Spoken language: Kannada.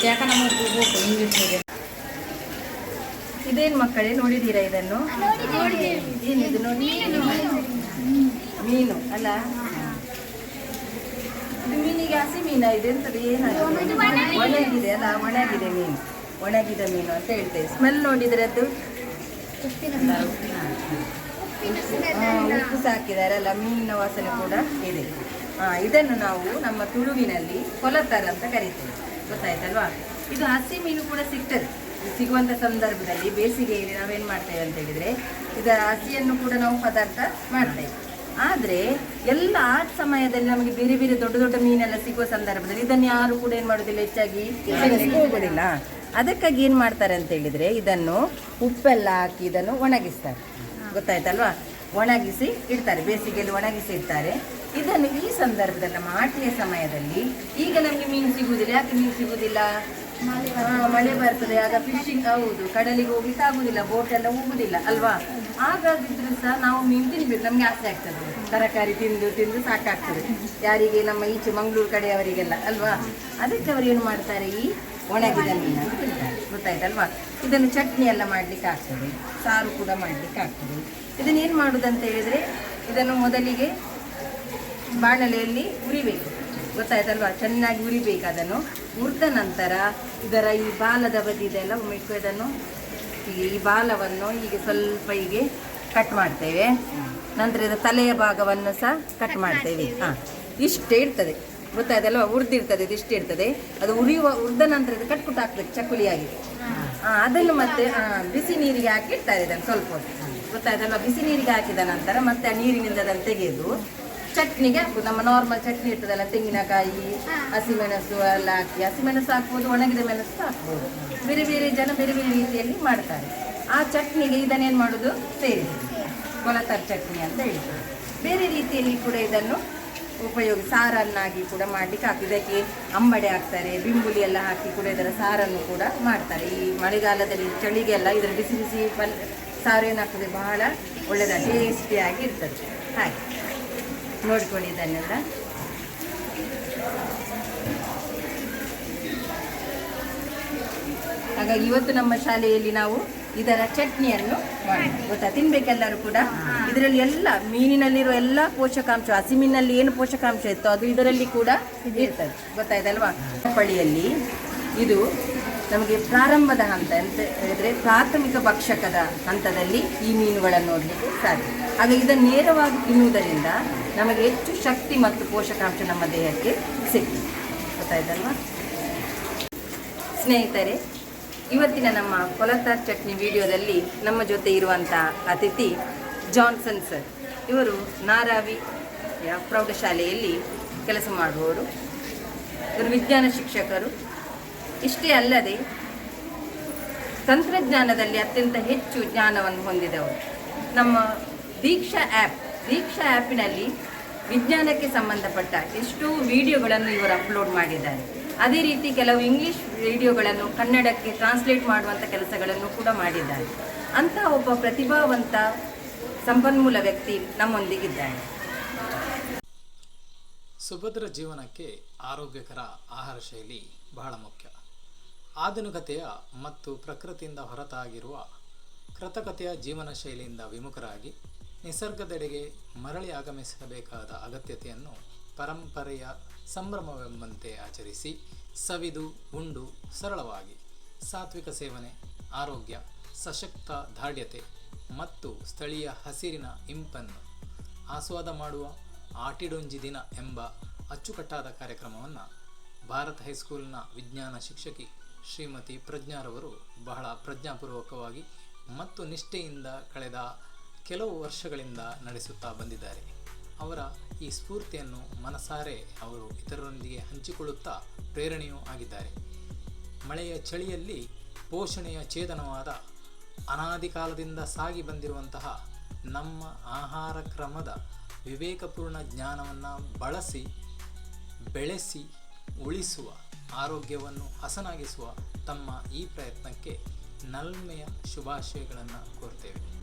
ಇತ್ತು ಯಾಕೆ ನಮಗೆ ಹೋಗ್ಬೇಕು ಇಂಗ್ಲೀಷ್ ಇದೇನು ಮಕ್ಕಳೇ, ನೋಡಿದ್ದೀರಾ ಇದನ್ನು? ಮೀನು, ಅಲ್ಲ? ಮೀನಿಗೆ ಹಸಿ ಮೀನ ಇದೆ ಅಂತದ್ದು ಒಣಗಿದೆ, ಅಲ್ಲ, ಒಣಗಿದೆ ಮೀನು. ಒಣಗಿದ ಮೀನು ಅಂತ ಹೇಳ್ತೇವೆ ಸ್ಮೆಲ್ ನೋಡಿದ್ರೆ ಅದು? ಉಪ್ಪು ಸಾಕಿದ್ದಾರೆ ಅಲ್ಲ ಮೀನಿನ ವಾಸನೆ ಕೂಡ ಇದೆ. ಇದನ್ನು ನಾವು ನಮ್ಮ ತುಳುವಿನಲ್ಲಿ ಕೊಲತಾರ ಅಂತ ಕರಿತೇವೆ. ಗೊತ್ತಾಯ್ತಲ್ವಾ? ಇದು ಹಸಿ ಮೀನು ಕೂಡ ಸಿಗ್ತದೆ. ಸಿಗುವಂಥ ಸಿಗುವಂತ ಸಂದರ್ಭದಲ್ಲಿ ಬೇಸಿಗೆಯಲ್ಲಿ ನಾವೇನು ಮಾಡ್ತೇವೆ ಅಂತ ಹೇಳಿದ್ರೆ ಇದರ ಹಸಿಯನ್ನು ಕೂಡ ನಾವು ಪದಾರ್ಥ ಮಾಡ್ತೇವೆ. ಆದರೆ ಎಲ್ಲ ಆ ಸಮಯದಲ್ಲಿ ನಮಗೆ ಬೇರೆ ಬೇರೆ ದೊಡ್ಡ ದೊಡ್ಡ ಮೀನೆಲ್ಲ ಸಿಗುವ ಸಂದರ್ಭದಲ್ಲಿ ಇದನ್ನು ಯಾರು ಕೂಡ ಏನು ಮಾಡೋದಿಲ್ಲ ಹೆಚ್ಚಾಗಿ ಹೋಗೋದಿಲ್ಲ ಅದಕ್ಕಾಗಿ ಏನು ಮಾಡ್ತಾರೆ ಅಂತ ಹೇಳಿದ್ರೆ ಇದನ್ನು ಉಪ್ಪೆಲ್ಲ ಹಾಕಿ ಇದನ್ನು ಒಣಗಿಸ್ತಾರೆ. ಗೊತ್ತಾಯ್ತಲ್ವಾ? ಒಣಗಿಸಿ ಇಡ್ತಾರೆ ಬೇಸಿಗೆಯಲ್ಲಿ ಒಣಗಿಸಿ ಇಡ್ತಾರೆ. ಇದನ್ನು ಈ ಸಂದರ್ಭದಲ್ಲಿ ನಮ್ಮ ಆಟಿಯ ಸಮಯದಲ್ಲಿ ಈಗ ನಮಗೆ ಮೀನು ಸಿಗುವುದಿಲ್ಲ ಯಾಕೆ ಮೀನು ಸಿಗುವುದಿಲ್ಲ ಮಳೆ ಬರ್ತದೆ. ಆಗ ಫಿಶಿಂಗ್ ಹೌದು ಕಡಲಿಗೆ ಹೋಗ್ಲಿಕ್ಕೆ ಆಗುದಿಲ್ಲ ಬೋಟ್ ಎಲ್ಲ ಹೋಗುದಿಲ್ಲ ಅಲ್ವಾ? ಹಾಗಾಗಿದ್ರು ಸಹ ನಾವು ಮೀನು ತಿನ್ಬೇಕು ನಮ್ಗೆ ಆಸೆ ಆಗ್ತದೆ. ತರಕಾರಿ ತಿಂದು ತಿಂದು ಸಾಕಾಗ್ತದೆ. ಯಾರಿಗೆ? ನಮ್ಮ ಈಚೆ ಮಂಗಳೂರು ಕಡೆಯವರಿಗೆಲ್ಲ ಅಲ್ವಾ? ಅದಕ್ಕೆ ಅವರು ಏನು ಮಾಡ್ತಾರೆ ಈ ಒಣಗಿದ ಮೀನನ್ನು ತಿಂತಾರೆ ಗೊತ್ತಾಯ್ತಲ್ವಾ ಇದನ್ನು ಚಟ್ನಿ ಎಲ್ಲ ಮಾಡಲಿಕ್ಕೆ ಆಗ್ತದೆ. ಸಾರು ಕೂಡ ಮಾಡಲಿಕ್ಕೆ ಆಗ್ತದೆ. ಇದನ್ನೇನು ಏನು ಹೇಳಿದರೆ ಹೇಳಿದ್ರೆ ಇದನ್ನು ಮೊದಲಿಗೆ ಬಾಣಲೆಯಲ್ಲಿ ಉರಿಬೇಕು ಗೊತ್ತಾಯ್ತಲ್ವಾ? ಚೆನ್ನಾಗಿ ಉರಿಬೇಕು ಅದನ್ನು. ಹುರಿದ ನಂತರ ಇದರ ಈ ಬಾಲದ ಬದಿದೆಲ್ಲ ಒಮ್ಮೆ ಇದನ್ನು ಹೀಗೆ ಈ ಬಾಲವನ್ನು ಹೀಗೆ ಸ್ವಲ್ಪ ಹೀಗೆ ಕಟ್ ಮಾಡ್ತೇವೆ. ನಂತರ ಇದರ ತಲೆಯ ಭಾಗವನ್ನು ಸಹ ಕಟ್ ಮಾಡ್ತೇವೆ. ಹಾಂ. ಇಷ್ಟೇ ಇರ್ತದೆ. ಗೊತ್ತಾಯ್ತಲ್ವಾ ಅದೆಲ್ಲ ಉರಿದಿರ್ತದೆ ಇಷ್ಟೇ ಇರ್ತದೆ ಅದು ಉರಿಯುವ ಉರಿದ ನಂತರ ಇದು ಕಟ್ಬಿಟ್ಟು ಹಾಕ್ಬೇಕು ಚಕ್ಕುಲಿಯಾಗಿ. ಆ, ಅದನ್ನು ಮತ್ತೆ ಬಿಸಿ ನೀರಿಗೆ ಹಾಕಿ ಇಡ್ತಾರೆ ಇದನ್ನು ಸ್ವಲ್ಪ ಅದೆಲ್ಲ ಬಿಸಿ ನೀರಿಗೆ ಹಾಕಿದ ನಂತರ ಮತ್ತೆ ಆ ನೀರಿನಿಂದ ಅದನ್ನು ತೆಗೆದು ಚಟ್ನಿಗೆ ಹಾಕುದು ನಮ್ಮ ನಾರ್ಮಲ್ ಚಟ್ನಿ ಇರ್ತದಲ್ಲ ತೆಂಗಿನಕಾಯಿ ಹಸಿಮೆಣಸು ಎಲ್ಲ ಹಾಕಿ. ಹಸಿಮೆಣಸು ಹಾಕ್ಬೋದು ಒಣಗಿದ ಮೆಣಸು ಹಾಕ್ಬೋದು. ಬೇರೆ ಬೇರೆ ಜನ ಬೇರೆ ಬೇರೆ ರೀತಿಯಲ್ಲಿ ಮಾಡ್ತಾರೆ. ಆ ಚಟ್ನಿಗೆ ಇದನ್ನೇನು ಮಾಡೋದು? ಸೇರಿಸಿ. ಕೊಲತರ್ ಚಟ್ನಿ ಅಂತ ಹೇಳ್ತಾರೆ. ಬೇರೆ ರೀತಿಯಲ್ಲಿ ಕೂಡ ಇದನ್ನು ಉಪಯೋಗ ಸಾರನ್ನಾಗಿ ಕೂಡ ಮಾಡಲಿಕ್ಕೆ ಹಾಕಿ ಇದಕ್ಕೆ ಅಂಬಡೆ ಹಾಕ್ತಾರೆ, ಬಿಂಬುಲಿ ಎಲ್ಲ ಹಾಕಿ ಕೂಡ ಇದರ ಸಾರನ್ನು ಕೂಡ ಮಾಡ್ತಾರೆ. ಈ ಮಳೆಗಾಲದಲ್ಲಿ ಚಳಿಗೆಲ್ಲ ಇದರ ಬಿಸಿ ಬಿಸಿ ಪಲ್ ಸಾರು ಏನಾಗ್ತದೆ? ಬಹಳ ಒಳ್ಳೆಯದ ಟೇಸ್ಟಿಯಾಗಿ ಇರ್ತದೆ. ಹಾಗೆ. ನೋಡ್ಕೊಳ್ಳಿ ಇದನ್ನೆಲ್ಲ. ಹಾಗಾಗಿ ಇವತ್ತು ನಮ್ಮ ಶಾಲೆಯಲ್ಲಿ ನಾವು ಇದರ ಚಟ್ನಿಯನ್ನು ಗೊತ್ತಾ? ತಿನ್ಬೇಕೆಲ್ಲರೂ ಕೂಡ ಇದರಲ್ಲಿ ಎಲ್ಲ ಮೀನಿನಲ್ಲಿರುವ ಎಲ್ಲ ಪೋಷಕಾಂಶ ಹಸಿಮೀನಲ್ಲಿ ಏನು ಪೋಷಕಾಂಶ ಇತ್ತು ಅದು ಇದರಲ್ಲಿ ಕೂಡ ಇರ್ತದೆ. ಗೊತ್ತಾಯ್ತಲ್ವಾ ಪಳಿಯಲ್ಲಿ ಇದು ನಮಗೆ ಪ್ರಾರಂಭದ ಹಂತ ಅಂತ ಹೇಳಿದ್ರೆ ಪ್ರಾಥಮಿಕ ಭಕ್ಷಕದ ಹಂತದಲ್ಲಿ ಈ ಮೀನುಗಳನ್ನು ನೋಡಲಿಕ್ಕೆ ಸಾಧ್ಯ. ಹಾಗೆ ಇದನ್ನು ನೇರವಾಗಿ ತಿನ್ನುವುದರಿಂದ ನಮಗೆ ಹೆಚ್ಚು ಶಕ್ತಿ ಮತ್ತು ಪೋಷಕಾಂಶ ನಮ್ಮ ದೇಹಕ್ಕೆ ಸಿಗ್ತದೆ. ಗೊತ್ತಾಯ್ತಲ್ವಾ ಸ್ನೇಹಿತರೆ ಇವತ್ತಿನ ನಮ್ಮ ಕೊಲತಾರ್ ಚಟ್ನಿ ವಿಡಿಯೋದಲ್ಲಿ ನಮ್ಮ ಜೊತೆ ಇರುವಂಥ ಅತಿಥಿ ಜಾನ್ಸನ್ ಸರ್. ಇವರು ನಾರಾವಿ ಪ್ರೌಢಶಾಲೆಯಲ್ಲಿ ಕೆಲಸ ಮಾಡುವವರು. ಇವರು ವಿಜ್ಞಾನ ಶಿಕ್ಷಕರು. ಇಷ್ಟೇ ಅಲ್ಲದೆ ತಂತ್ರಜ್ಞಾನದಲ್ಲಿ ಅತ್ಯಂತ ಹೆಚ್ಚು ಜ್ಞಾನವನ್ನು ಹೊಂದಿದವರು. ನಮ್ಮ ದೀಕ್ಷಾ ಆ್ಯಪ್, ದೀಕ್ಷಾ ಆ್ಯಪಿನಲ್ಲಿ ವಿಜ್ಞಾನಕ್ಕೆ ಸಂಬಂಧಪಟ್ಟ ಎಷ್ಟೋ ವಿಡಿಯೋಗಳನ್ನು ಇವರು ಅಪ್ಲೋಡ್ ಮಾಡಿದ್ದಾರೆ. ಅದೇ ರೀತಿ ಕೆಲವು ಇಂಗ್ಲಿಷ್ ರೇಡಿಯೋಗಳನ್ನು ಕನ್ನಡಕ್ಕೆ ಟ್ರಾನ್ಸ್ಲೇಟ್ ಮಾಡುವಂಥ ಕೆಲಸಗಳನ್ನು ಕೂಡ ಮಾಡಿದ್ದಾರೆ. ಅಂತಹ ಒಬ್ಬ ಪ್ರತಿಭಾವಂತ ಸಂಪನ್ಮೂಲ ವ್ಯಕ್ತಿ ನಮ್ಮೊಂದಿಗಿದ್ದಾನೆ. ಸುಭದ್ರ ಜೀವನಕ್ಕೆ ಆರೋಗ್ಯಕರ ಆಹಾರ ಶೈಲಿ ಬಹಳ ಮುಖ್ಯ. ಆಧುನಿಕತೆಯ ಮತ್ತು ಪ್ರಕೃತಿಯಿಂದ ಹೊರತಾಗಿರುವ ಕೃತಕತೆಯ ಜೀವನ ಶೈಲಿಯಿಂದ ವಿಮುಖರಾಗಿ ನಿಸರ್ಗದೆಡೆಗೆ ಮರಳಿ ಆಗಮಿಸಬೇಕಾದ ಅಗತ್ಯತೆಯನ್ನು ಪರಂಪರೆಯ ಸಂಭ್ರಮವೆಂಬಂತೆ ಆಚರಿಸಿ ಸವಿದು ಉಂಡು ಸರಳವಾಗಿ. ಸಾತ್ವಿಕ ಸೇವನೆ, ಆರೋಗ್ಯ, ಸಶಕ್ತ ದಾಢ್ಯತೆ ಮತ್ತು ಸ್ಥಳೀಯ ಹಸಿರಿನ ಇಂಪನ್ನು ಆಸ್ವಾದ ಮಾಡುವ ಆಟಿಡೊಂಜಿ ದಿನ ಎಂಬ ಅಚ್ಚುಕಟ್ಟಾದ ಕಾರ್ಯಕ್ರಮವನ್ನು ಭಾರತ್ ಹೈಸ್ಕೂಲ್ನ ವಿಜ್ಞಾನ ಶಿಕ್ಷಕಿ ಶ್ರೀಮತಿ ಪ್ರಜ್ಞಾರವರು ಬಹಳ ಪ್ರಜ್ಞಾಪೂರ್ವಕವಾಗಿ ಮತ್ತು ನಿಷ್ಠೆಯಿಂದ ಕಳೆದ ಕೆಲವು ವರ್ಷಗಳಿಂದ ನಡೆಸುತ್ತಾ ಬಂದಿದ್ದಾರೆ. ಅವರ ಈ ಸ್ಫೂರ್ತಿಯನ್ನು ಮನಸಾರೆ ಅವರು ಇತರರೊಂದಿಗೆ ಹಂಚಿಕೊಳ್ಳುತ್ತಾ ಪ್ರೇರಣೆಯೂ ಆಗಿದ್ದಾರೆ. ಮಳೆಯ ಚಳಿಯಲ್ಲಿ ಪೋಷಣೆಯ ಛೇದನವಾದ ಅನಾದಿ ಕಾಲದಿಂದ ಸಾಗಿ ಬಂದಿರುವಂತಹ ನಮ್ಮ ಆಹಾರ ಕ್ರಮದ ವಿವೇಕಪೂರ್ಣ ಜ್ಞಾನವನ್ನು ಬಳಸಿ, ಬೆಳೆಸಿ, ಉಳಿಸುವ, ಆರೋಗ್ಯವನ್ನು ಹಸನಾಗಿಸುವ ತಮ್ಮ ಈ ಪ್ರಯತ್ನಕ್ಕೆ ನಲ್ಮೆಯ ಶುಭಾಶಯಗಳನ್ನು ಕೋರ್ತೇವೆ.